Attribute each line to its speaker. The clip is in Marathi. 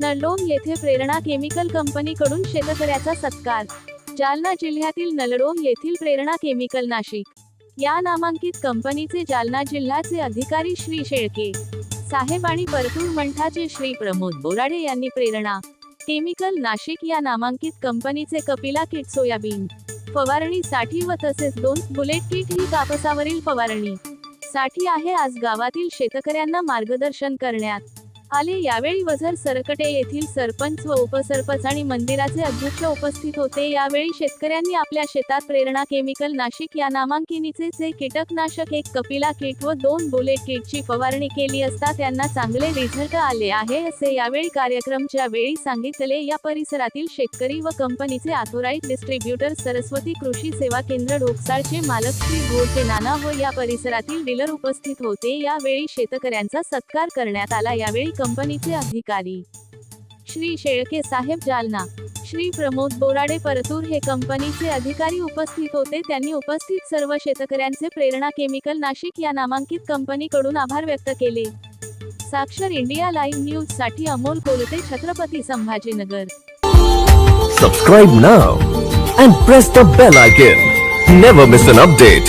Speaker 1: नळडोम येथे प्रेरणा केमिकल कंपनीकडून शेतकऱ्याचा सत्कार. जालना जिल्ह्यातील नलडोह येथील प्रेरणा केमिकल नाशिक. या नामांकित कंपनीचे जालना जिल्ह्याचे अधिकारी श्री शेळके. साहेब आणि परतूर मंठाचे श्री प्रमोद बोराडे यांनी प्रेरणा. केमिकल नाशिक या नामांकित कंपनीचे कपिला किट सोयाबीन. फवारणीसाठी व तसेच दोन बुलेट किट ही कापसावरील फवारणी. साठी आहे आज गावातील शेतकऱ्यांना मार्गदर्शन करण्यात. आले. यावेळी वझर सरकटे येथील सरपंच व उपसरपंच आणि मंदिराचे अध्यक्ष उपस्थित होते. यावेळी शेतकऱ्यांनी आपल्या शेतात प्रेरणा केमिकल नाशिक या नामांकिनीचे जे कीटकनाशक एक कपिला किट व दोन बुलेट किटची फवारणी केली असता त्यांना चांगले रिझल्ट आले आहे असे यावेळी कार्यक्रमच्या वेळी सांगितले. या परिसरातील शेतकरी व कंपनीचे आथोराईट डिस्ट्रीब्युटर सरस्वती कृषी सेवा केंद्र ढोकसाळचे मालक श्री गोडचे नाना व या परिसरातील डीलर उपस्थित होते. यावेळी शेतकऱ्यांचा सत्कार करण्यात आला. यावेळी कंपनीचे अधिकारी. श्री शेळके साहेब जालना. श्री प्रमोद बोराडे परतूर हे कंपनीचे अधिकारी उपस्थित होते. त्यांनी उपस्थित सर्व शेतकऱ्यांचे प्रेरणा केमिकल नाशिक या नामांकित कंपनीकडून आभार व्यक्त केले. साक्षर इंडिया लाईव्ह न्यूजसाठी Amol Kolte Chhatrapati Sambhajinagar.
Speaker 2: Subscribe now and press the bell icon never miss an update